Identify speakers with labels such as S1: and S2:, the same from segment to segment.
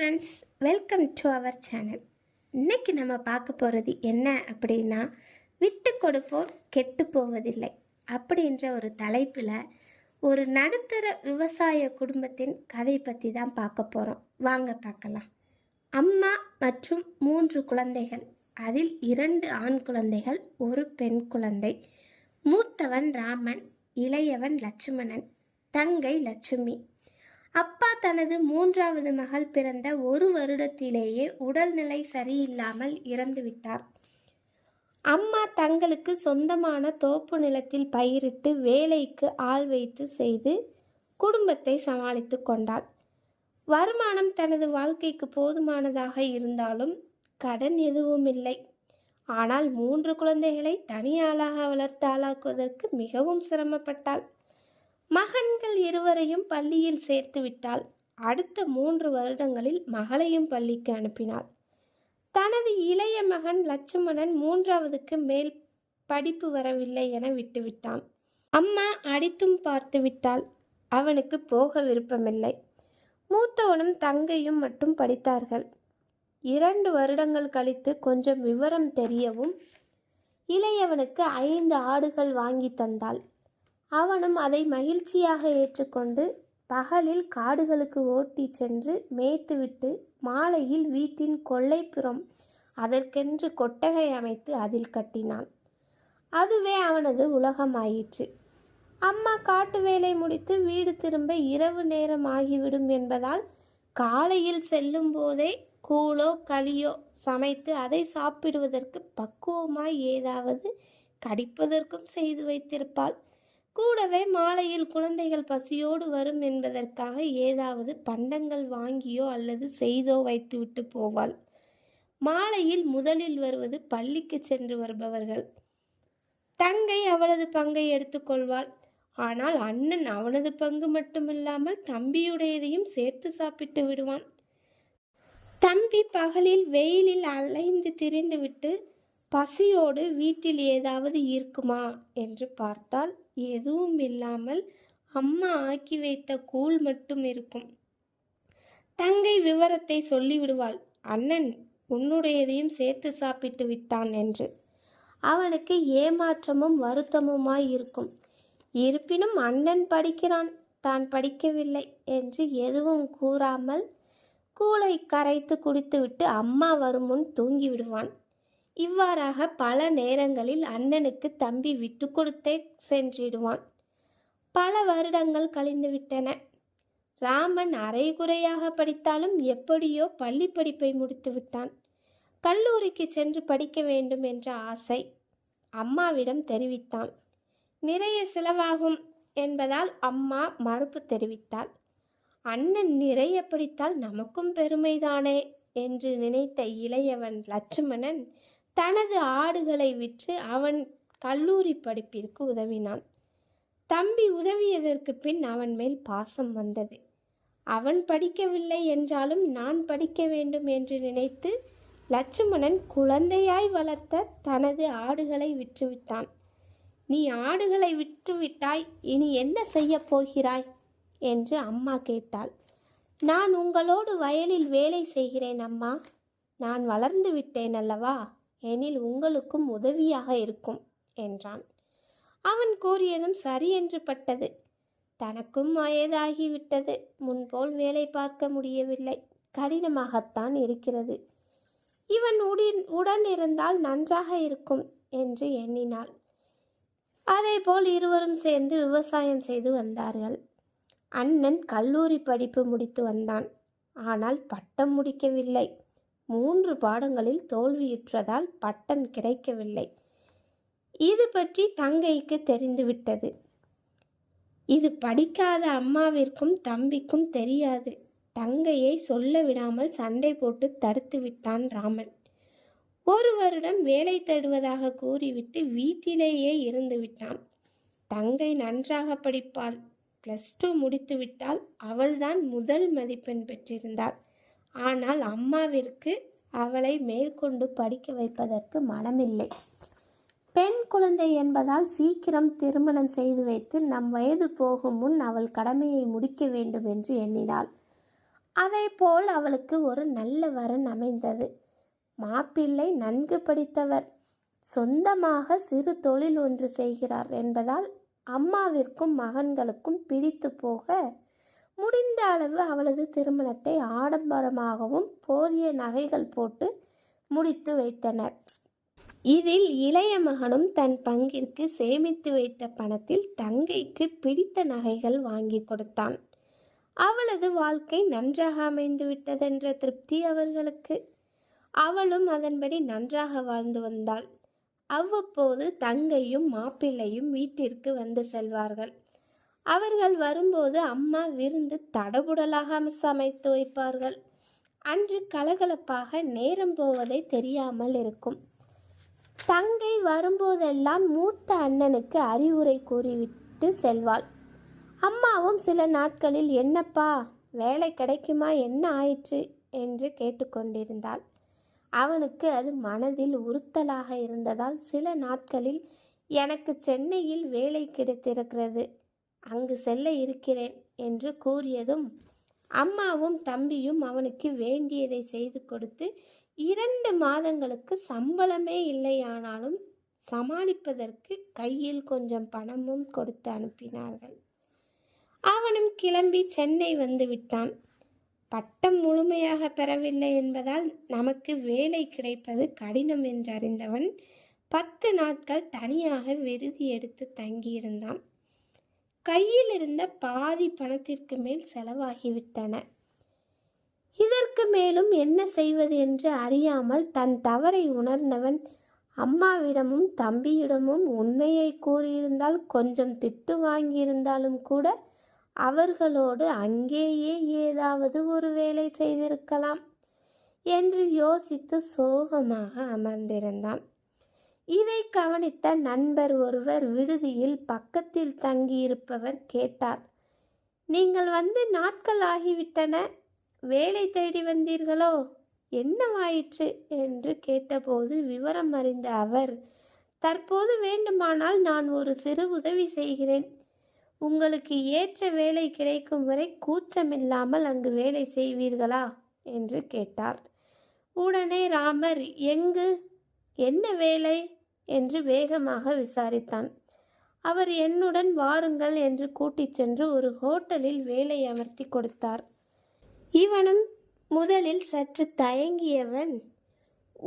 S1: Friends welcome to our channel இன்றைக்கி நம்ம பார்க்க போகிறது என்ன அப்படின்னா விட்டு கொடுப்போர் கெட்டு போவதில்லை அப்படின்ற ஒரு தலைப்பில் ஒரு நடுத்தர விவசாய குடும்பத்தின் கதை பற்றி தான் பார்க்க போகிறோம் வாங்க பார்க்கலாம். அம்மா மற்றும் மூன்று குழந்தைகள். அதில் இரண்டு ஆண் குழந்தைகள் ஒரு பெண் குழந்தை. மூத்தவன் ராமன் இளையவன் லட்சுமணன். தங்கை லட்சுமி. அப்பா தனது மூன்றாவது மகள் பிறந்த ஒரு வருடத்திலேயே உடல்நிலை சரியில்லாமல் இறந்துவிட்டார் அம்மா தங்களுக்கு சொந்தமான தோப்பு நிலத்தில் பயிரிட்டு வேலைக்கு ஆள் வைத்து செய்து குடும்பத்தை சமாளித்து கொண்டாள். வருமானம் தனது வாழ்க்கைக்கு போதுமானதாக இருந்தாலும் கடன் எதுவும் இல்லை. ஆனால் மூன்று குழந்தைகளை தனியாளாக வளர்த்து ஆளாக்குவதற்கு மிகவும் சிரமப்பட்டாள். மகன்கள் இருவரையும் பள்ளியில் சேர்த்து விட்டாள். அடுத்த மூன்று வருடங்களில் மகளையும் பள்ளிக்கு அனுப்பினாள். தனது இளைய மகன் லட்சுமணன் மூன்றாவதுக்கு மேல் படிப்பு வரவில்லை என விட்டுவிட்டான். அம்மா அடித்தும் பார்த்து விட்டாள். அவனுக்கு போக விருப்பமில்லை. மூத்தவனும் தங்கையும் மட்டும் படித்தார்கள். இரண்டு வருடங்கள் கழித்து கொஞ்சம் விவரம் தெரியவும் இளையவனுக்கு ஐந்து ஆடுகள் வாங்கி தந்தாள். அவனும் அதை மகிழ்ச்சியாக ஏற்றுக்கொண்டு பகலில் காடுகளுக்கு ஓட்டி சென்று மேய்த்துவிட்டு மாலையில் வீட்டின் கொள்ளைப்புறம் அதற்கென்று கொட்டகை அமைத்து அதில் கட்டினான். அதுவே அவனது உலகமாயிற்று. அம்மா காட்டு வேலை முடித்து வீடு திரும்ப இரவு நேரம் ஆகிவிடும் என்பதால் காலையில் செல்லும் போதே கூழோ களியோ சமைத்து அதை சாப்பிடுவதற்கு பக்குவமாய் ஏதாவது கடிப்பதற்கும் செய்து வைத்திருப்பாள். கூடவே மாலையில் குழந்தைகள் பசியோடு வரும் என்பதற்காக ஏதாவது பண்டங்கள் வாங்கியோ அல்லது செய்தோ வைத்துவிட்டு போவாள். மாலையில் முதலில் வருவது பள்ளிக்கு சென்று வருபவர்கள். தங்கை அவளது பங்கை எடுத்துக்கொள்வாள் ஆனால் அண்ணன் அவனது பங்கு மட்டுமில்லாமல் தம்பியுடையதையும் சேர்த்து சாப்பிட்டு விடுவான். தம்பி பகலில் வெயிலில் அலைந்து திரிந்துவிட்டு பசியோடு வீட்டில் ஏதாவது இருக்குமா? என்று பார்த்தால் எதுவும் இல்லாமல் அம்மா ஆக்கி வைத்த கூழ் மட்டும் இருக்கும். தங்கை விவரத்தை சொல்லிவிடுவாள். அண்ணன் உன்னுடையதையும் சேர்த்து சாப்பிட்டு விட்டான் என்று. அவனுக்கு ஏமாற்றமும் வருத்தமுமாய் இருக்கும். இருப்பினும் அண்ணன் படிக்கிறான். தான் படிக்கவில்லை என்று எதுவும் கூறாமல் கூளை கரைத்து குடித்துவிட்டு அம்மா வரும் முன் தூங்கி விடுவான் இவ்வாறாக பல நேரங்களில் அண்ணனுக்கு தம்பி விட்டு கொடுத்தே சென்றிடுவான். பல வருடங்கள் கழிந்துவிட்டன ராமன் அரைகுறையாக படித்தாலும் எப்படியோ பள்ளி படிப்பை முடித்து விட்டான். கல்லூரிக்கு சென்று படிக்க வேண்டும் என்ற ஆசை அம்மாவிடம் தெரிவித்தான். நிறைய செலவாகும் என்பதால் அம்மா மறுப்பு தெரிவித்தாள். அண்ணன் நிறைய படித்தால் நமக்கும் பெருமைதானே என்று நினைத்த இளையவன் லட்சுமணன் தனது ஆடுகளை விற்று அவன் கல்லூரி படிப்பிற்கு உதவினான். தம்பி உதவியதற்கு பின் அவன் மேல் பாசம் வந்தது. அவன் படிக்கவில்லை என்றாலும் நான் படிக்க வேண்டும் என்று நினைத்து லட்சுமணன் குழந்தையாய் வளர்த்த தனது ஆடுகளை விற்றுவிட்டான். நீ ஆடுகளை விற்றுவிட்டாய் இனி என்ன செய்யப் போகிறாய்? என்று அம்மா கேட்டாள். நான் உங்களோடு வயலில் வேலை செய்கிறேன் அம்மா. நான் வளர்ந்து விட்டேன் அல்லவா? எனில் உங்களுக்கும் உதவியாக இருக்கும் என்றான். அவன் கூறியதும் சரி என்று பட்டது. தனக்கும் வயதாகிவிட்டது முன்போல் வேலை பார்க்க முடியவில்லை. கடினமாகத்தான் இருக்கிறது. இவன் உடன் உடன் இருந்தால் நன்றாக இருக்கும் என்று எண்ணினாள். அதேபோல் இருவரும் சேர்ந்து விவசாயம் செய்து வந்தார்கள். அண்ணன் கல்லூரி படிப்பு முடித்து வந்தான். ஆனால் பட்டம் முடிக்கவில்லை. மூன்று பாடங்களில் தோல்வியுற்றதால் பட்டம் கிடைக்கவில்லை. இது பற்றி தங்கைக்கு தெரிந்துவிட்டது இது படிக்காத அம்மாவிற்கும் தம்பிக்கும் தெரியாது. தங்கையை சொல்ல விடாமல் சண்டை போட்டு தடுத்து விட்டான் ராமன். ஒரு வருடம் வேலை தேடுவதாக கூறிவிட்டு வீட்டிலேயே இருந்து விட்டான். தங்கை நன்றாக படிப்பாள். ப்ளஸ் டூ முடித்துவிட்டால் அவள்தான் முதல் மதிப்பெண் பெற்றிருந்தாள். ஆனால் அம்மாவிற்கு அவளை மேற்கொண்டு படிக்க வைப்பதற்கு மனமில்லை. பெண் குழந்தை என்பதால் சீக்கிரம் திருமணம் செய்து வைத்து நம் வயது போகும் முன் அவள் கடமையை முடிக்க வேண்டும் என்று எண்ணினாள். அதேபோல் அவளுக்கு ஒரு நல்ல வரன் அமைந்தது. மாப்பிள்ளை நன்கு படித்தவர். சொந்தமாக சிறு தொழில் ஒன்று செய்கிறார் என்பதால் அம்மாவிற்கும் மகன்களுக்கும் பிடித்து போக முடிந்த அளவு அவளது திருமணத்தை ஆடம்பரமாகவும் போதிய நகைகள் போட்டு முடித்து வைத்தனர். இதில் இளைய மகனும் தன் பங்கிற்கு சேமித்து வைத்த பணத்தில் தங்கைக்கு பிடித்த நகைகள் வாங்கி கொடுத்தான். அவளது வாழ்க்கை நன்றாக அமைந்து விட்டதென்ற திருப்தி அவர்களுக்கு. அவளும் அதன்படி நன்றாக வாழ்ந்து வந்தாள். அவ்வப்போது தங்கையும் மாப்பிள்ளையும் வீட்டிற்கு வந்து செல்வார்கள். அவர்கள் வரும்போது அம்மா விருந்து தடபுடலாக சமைத்து வைப்பார்கள். அன்று கலகலப்பாக நேரம் போவதை தெரியாமல் இருக்கும். தங்கை வரும்போதெல்லாம் மூத்த அண்ணனுக்கு அறிவுரை கூறிவிட்டு செல்வாள். அம்மாவும் சில நாட்களில் என்னப்பா வேலை கிடைக்குமா? என்ன ஆயிற்று? என்று கேட்டுக்கொண்டிருந்தாள். அவனுக்கு அது மனதில் உறுத்தலாக இருந்ததால் சில நாட்களில் எனக்கு சென்னையில் வேலை கிடைத்திருக்கிறது. அங்கு செல்ல இருக்கிறேன் என்று கூறியதும் அம்மாவும் தம்பியும் அவனுக்கு வேண்டியதை செய்து கொடுத்து இரண்டு மாதங்களுக்கு சம்பளமே இல்லையானாலும் சமாளிப்பதற்கு கையில் கொஞ்சம் பணமும் கொடுத்து அனுப்பினார்கள். அவனும் கிளம்பி சென்னை வந்து விட்டான். பட்டம் முழுமையாக பெறவில்லை என்பதால் நமக்கு வேலை கிடைப்பது கடினம் என்றறிந்தவன் பத்து நாட்கள் தனியாக விடுதி எடுத்து தங்கியிருந்தான். கையில் இருந்த பாதி பணத்திற்கு மேல் செலவாகிவிட்டன. இதற்கு மேலும் என்ன செய்வது என்று அறியாமல் தன் தவறை உணர்ந்தவன் அம்மாவிடமும் தம்பியிடமும் உண்மையை கூறியிருந்தால் கொஞ்சம் திட்டு வாங்கியிருந்தாலும் கூட அவர்களோடு அங்கேயே ஏதாவது ஒரு வேலை செய்திருக்கலாம் என்று யோசித்து சோகமாக அமர்ந்திருந்தான். இதை கவனித்த நண்பர் ஒருவர் விடுதியில் பக்கத்தில் தங்கியிருப்பவர் கேட்டார் நீங்கள் வந்து நாட்கள் ஆகிவிட்டன வேலை தேடி வந்தீர்களோ? என்னவாயிற்று? என்று கேட்டபோது விவரம் அறிந்த அவர் தற்போது வேண்டுமானால் நான் ஒரு சிறு உதவி செய்கிறேன். உங்களுக்கு ஏற்ற வேலை கிடைக்கும் வரை கூச்சமில்லாமல் அங்கு வேலை செய்வீர்களா? என்று கேட்டார். உடனே ராமர் எங்கு? என்ன வேலை? என்று வேகமாக விசாரித்தான். அவர் என்னுடன் வாருங்கள் என்று கூட்டிச் சென்று ஒரு ஹோட்டலில் வேலை அமர்த்தி கொடுத்தார். இவனும் முதலில் சற்று தயங்கியவன்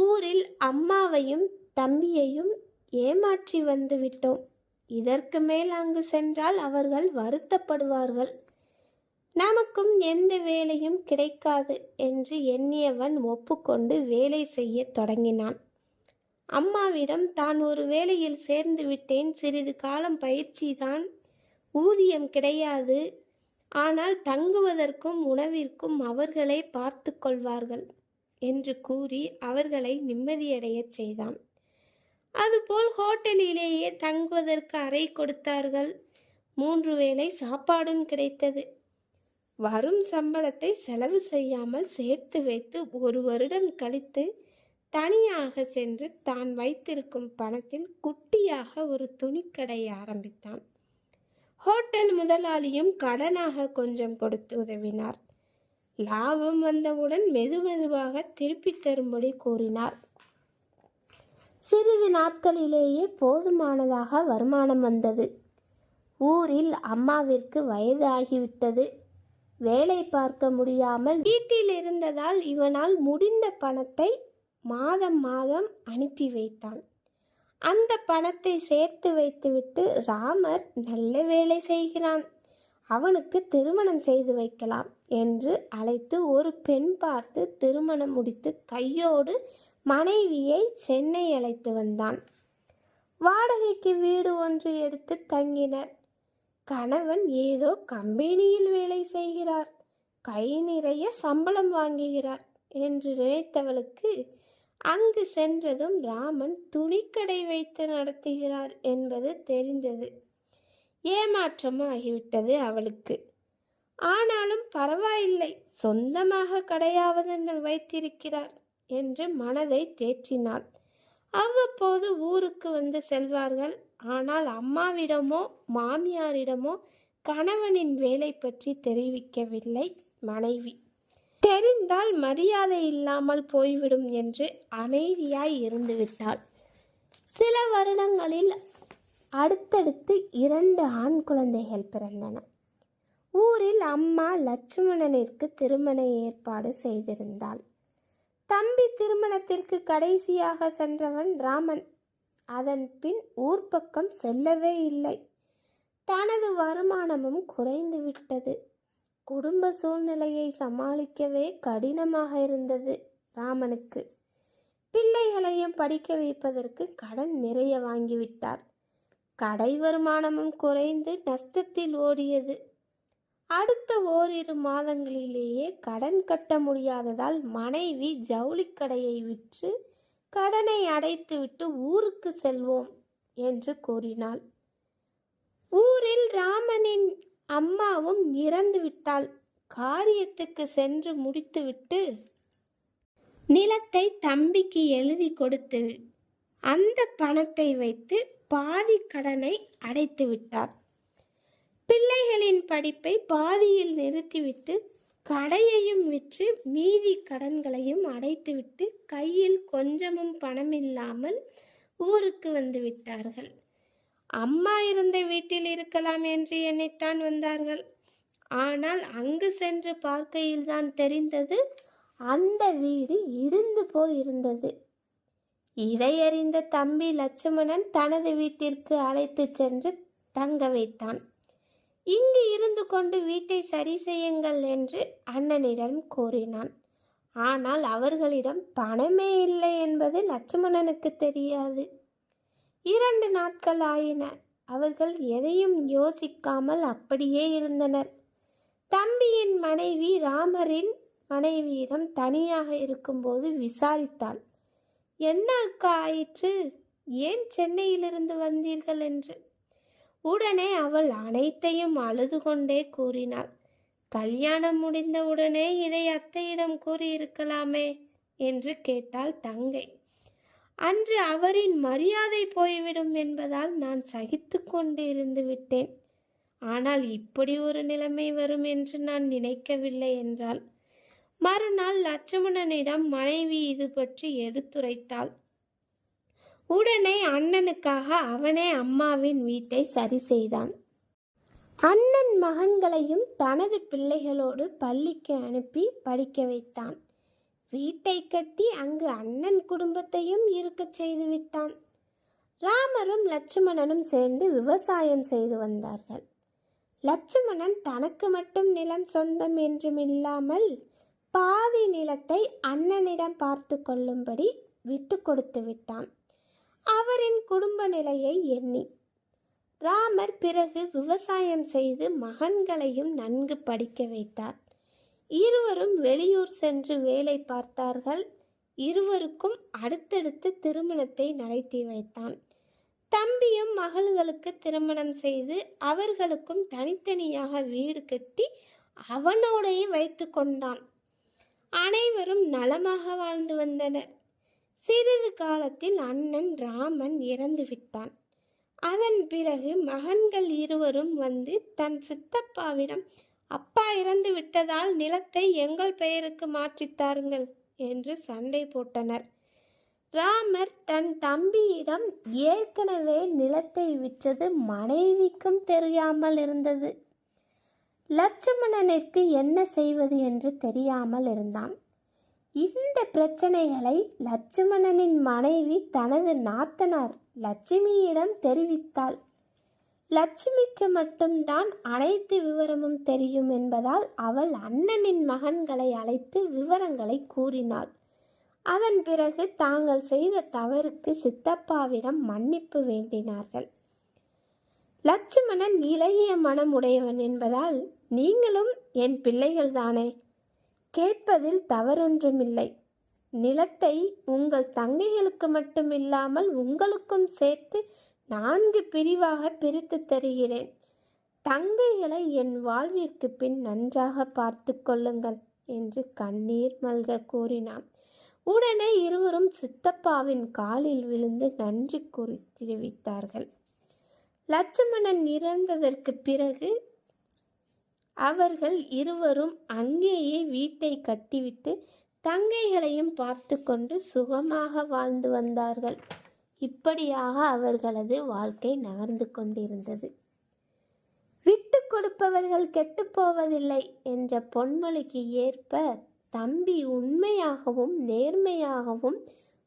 S1: ஊரில் அம்மாவையும் தம்பியையும் ஏமாற்றி வந்து விட்டோம். இதற்கு மேல் அங்கு சென்றால் அவர்கள் வருத்தப்படுவார்கள். நமக்கும் எந்த வேலையும் கிடைக்காது என்று எண்ணியவன் ஒப்புக்கொண்டு வேலை செய்யத் தொடங்கினான். அம்மாவிடம் தான் ஒரு வேலையில் சேர்ந்து விட்டேன். சிறிது காலம் பயிற்சிதான் ஊதியம் கிடையாது. ஆனால் தங்குவதற்கும் உணவிற்கும் அவர்களே பார்த்து கொள்வார்கள் என்று கூறி அவர்களை நிம்மதியடையச் செய்தான். அதுபோல் ஹோட்டலிலேயே தங்குவதற்கு அறை கொடுத்தார்கள். மூன்று வேளை சாப்பாடும் கிடைத்தது. வரும் சம்பளத்தை செலவு செய்யாமல் சேர்த்து வைத்து ஒரு வருடம் கழித்து தனியாக சென்று தான் வைத்திருக்கும் பணத்தில் குட்டியாக ஒரு துணிக்கடை ஆரம்பித்தான். ஹோட்டல் முதலாளியும் கடனாக கொஞ்சம் கொடுத்து உதவினார். லாபம் வந்தவுடன் மெது மெதுவாக திருப்பித் தரும்படி கூறினார். சிறிது நாட்களிலேயே போதுமானதாக வருமானம் வந்தது. ஊரில் அம்மாவிற்கு வயது ஆகிவிட்டது வேலை பார்க்க முடியாமல் வீட்டில் இருந்ததால் இவனால் முடிந்த பணத்தை மாதம் மாதம் அனுப்பி வைத்தான். அந்த பணத்தை சேர்த்து வைத்துவிட்டு ராமர் நல்ல வேலை செய்கிறான். அவனுக்கு திருமணம் செய்து வைக்கலாம் என்று அழைத்து ஒரு பெண் பார்த்து திருமணம் முடித்து கையோடு மனைவியை சென்னை அழைத்து வந்தான். வாடகைக்கு வீடு ஒன்று எடுத்து தங்கினர். கணவன் ஏதோ கம்பெனியில் வேலை செய்கிறார். கை நிறைய சம்பளம் வாங்குகிறார் என்று நினைத்தவளுக்கு அங்கு சென்றதும் ராமன் துணிக்கடை வைத்து நடத்துகிறார் என்பது தெரிந்தது. ஏமாற்றமாகிவிட்டது அவளுக்கு. ஆனாலும் பரவாயில்லை சொந்தமாக கடையாவது வைத்திருக்கிறார் என்று மனதை தேற்றினாள். அவ்வப்போது ஊருக்கு வந்து செல்வார்கள். ஆனால் அம்மாவிடமோ மாமியாரிடமோ கணவனின் வேலை பற்றி தெரிவிக்கவில்லை மனைவி. தெரிந்தால் மரியாதை இல்லாமல் போய்விடும் என்று அமைதியாய் இருந்துவிட்டாள். சில வருடங்களில் அடுத்தடுத்து இரண்டு ஆண் குழந்தைகள் பிறந்தன. ஊரில் அம்மா லட்சுமணனிற்கு திருமண ஏற்பாடு செய்திருந்தாள். தம்பி திருமணத்திற்கு கடைசியாக சென்றவன் ராமன். அதன் பின் ஊர் பக்கம் செல்லவே இல்லை. தனது வருமானமும் குறைந்து விட்டது குடும்ப சூழ்நிலையை சமாளிக்கவே கடினமாக இருந்தது ராமனுக்கு. பிள்ளைகளையும் படிக்க வைப்பதற்கு கடன் நிறைய வாங்கிவிட்டார். கடை வருமானமும் குறைந்து நஷ்டத்தில் ஓடியது. அடுத்த ஓரிரு மாதங்களிலேயே கடன் கட்ட முடியாததால் மனைவி ஜவுளிக்கடையை விற்று கடனை அடைத்துவிட்டு ஊருக்கு செல்வோம் என்று கூறினாள். ஊரில் ராமனின் அம்மாவும் இறந்து விட்டாள். காரியத்துக்கு சென்று முடித்துவிட்டு நிலத்தை தம்பிக்கு எழுதி கொடுத்து அந்த பணத்தை வைத்து பாதி கடனை அடைத்து விட்டார். பிள்ளைகளின் படிப்பை பாதியில் நிறுத்திவிட்டு கடையையும் விற்று மீதி கடன்களையும் அடைத்துவிட்டு கையில் கொஞ்சமும் பணம் இல்லாமல் ஊருக்கு வந்து விட்டார்கள். அம்மா இருந்த வீட்டில் இருக்கலாம் என்று எண்ணித்தான் வந்தார்கள். ஆனால் அங்கு சென்று பார்க்கையில் தான் தெரிந்தது அந்த வீடு இடிந்து போயிருந்தது. இதை அறிந்த தம்பி லட்சுமணன் தனது வீட்டிற்கு அழைத்துச் சென்று தங்க வைத்தான். இங்கு இருந்து கொண்டு வீட்டை சரி செய்யுங்கள் என்று அண்ணனிடம் கூறினான். ஆனால் அவர்களிடம் பணமே இல்லை என்பது லட்சுமணனுக்கு தெரியாது. இரண்டு நாட்கள் ஆயின. அவர்கள் எதையும் யோசிக்காமல் அப்படியே இருந்தனர். தம்பியின் மனைவி ராமரின் மனைவியிடம் தனியாக இருக்கும்போது விசாரித்தாள். என்ன அக்கா ஆயிற்று? ஏன் சென்னையிலிருந்து வந்தீர்கள்? என்று. உடனே அவள் அனைத்தையும் அழுது கொண்டே கூறினாள். கல்யாணம் முடிந்தவுடனே இதை அத்தையிடம் கூறியிருக்கலாமே? என்று கேட்டாள் தங்கை. அன்று அவரின் மரியாதை போய்விடும் என்பதால் நான் சகித்து கொண்டு இருந்து விட்டேன். ஆனால் இப்படி ஒரு நிலைமை வரும் என்று நான் நினைக்கவில்லை என்றாள். மறுநாள் லட்சுமணனிடம் மனைவி இது பற்றி எடுத்துரைத்தாள். உடனே அண்ணனுக்காக அவனே அம்மாவின் வீட்டை சரி செய்தான். அண்ணன் மகன்களையும் தனது பிள்ளைகளோடு பள்ளிக்கு அனுப்பி படிக்க வைத்தான். வீட்டை கட்டி அங்கு அண்ணன் குடும்பத்தையும் இருக்கச் செய்து விட்டான். ராமரும் லட்சுமணனும் சேர்ந்து விவசாயம் செய்து வந்தார்கள். லட்சுமணன் தனக்கு மட்டும் நிலம் சொந்தம் என்றும் இல்லாமல் பாதி நிலத்தை அண்ணனிடம் பார்த்து கொள்ளும்படி விட்டு கொடுத்து விட்டான். அவரின் குடும்ப நிலையை எண்ணி. ராமர் பிறகு விவசாயம் செய்து மகன்களையும் நன்கு படிக்க வைத்தார். இருவரும் வெளியூர் சென்று வேலை பார்த்தார்கள். இருவருக்கும் அடுத்தடுத்து திருமணத்தை நடத்தி வைத்தான். தம்பியும் மகள்களுக்கு திருமணம் செய்து அவர்களுக்கும் தனித்தனியாக வீடு கட்டி அவனோடையே வைத்து கொண்டான். அனைவரும் நலமாக வாழ்ந்து வந்தனர். சிறிது காலத்தில் அண்ணன் ராமன் இறந்து விட்டான். அதன் பிறகு மகன்கள் இருவரும் வந்து தன் சித்தப்பாவிடம் அப்பா இறந்து விட்டதால் நிலத்தை எங்கள் பெயருக்கு மாற்றித்தாருங்கள் என்று சண்டை போட்டனர். ராமர் தன் தம்பியிடம் ஏற்கனவே நிலத்தை விற்றது மனைவிக்கும் தெரியாமல் இருந்தது. லட்சுமணனிற்கு என்ன செய்வது என்று தெரியாமல் இருந்தான். இந்த பிரச்சனைகளை லட்சுமணனின் மனைவி தனது நாத்தனார் லட்சுமியிடம் தெரிவித்தாள். லட்சுமிக்கு மட்டும்தான் அனைத்து விவரமும் தெரியும் என்பதால் அவள் அண்ணனின் மகன்களை அழைத்து விவரங்களை கூறினாள். அதன் பிறகு தாங்கள் செய்த தவறுக்கு சித்தப்பாவிடம் மன்னிப்பு வேண்டினார்கள். லட்சுமணன் இலகிய மனம் உடையவன் என்பதால் நீங்களும் என் பிள்ளைகள்தானே? கேட்பதில் தவறொன்றுமில்லை. நிலத்தை உங்கள் தங்கைகளுக்கு மட்டுமில்லாமல் உங்களுக்கும் சேர்த்து நான்கு பிரிவாக பிரித்து தருகிறேன். தங்கைகளை என் வாழ்விற்கு பின் நன்றாக பார்த்து கொள்ளுங்கள் என்று கண்ணீர் மல்க கூறினான். உடனே இருவரும் சித்தப்பாவின் காலில் விழுந்து நன்றி கூறி தெரிவித்தார்கள். லட்சுமணன் இறந்ததற்கு பிறகு அவர்கள் இருவரும் அங்கேயே வீட்டை கட்டிவிட்டு தங்கைகளையும் பார்த்து கொண்டு சுகமாக வாழ்ந்து வந்தார்கள். இப்படியாக அவர்களது வாழ்க்கை நகர்ந்து கொண்டிருந்தது. விட்டு கொடுப்பவர்கள் கெட்டுப்போவதில்லை என்ற பொன்மொழிக்கு ஏற்ப தம்பி உண்மையாகவும் நேர்மையாகவும்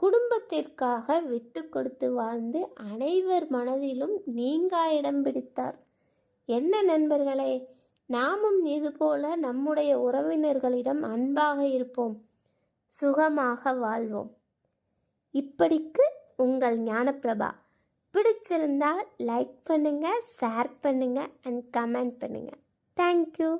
S1: குடும்பத்திற்காக விட்டு கொடுத்து வாழ்ந்து அனைவர் மனதிலும் நீங்கா இடம் பிடித்தார். என்ன நண்பர்களே நாமும் இதுபோல நம்முடைய உறவினர்களிடம் அன்பாக இருப்போம் சுகமாக வாழ்வோம். இப்படிக்கு உங்கள் ஞானப்பிரபா. பிடிச்சிருந்தால் லைக் பண்ணுங்கள் ஷேர் பண்ணுங்கள் அண்ட் கமெண்ட் பண்ணுங்கள் தேங்க்யூ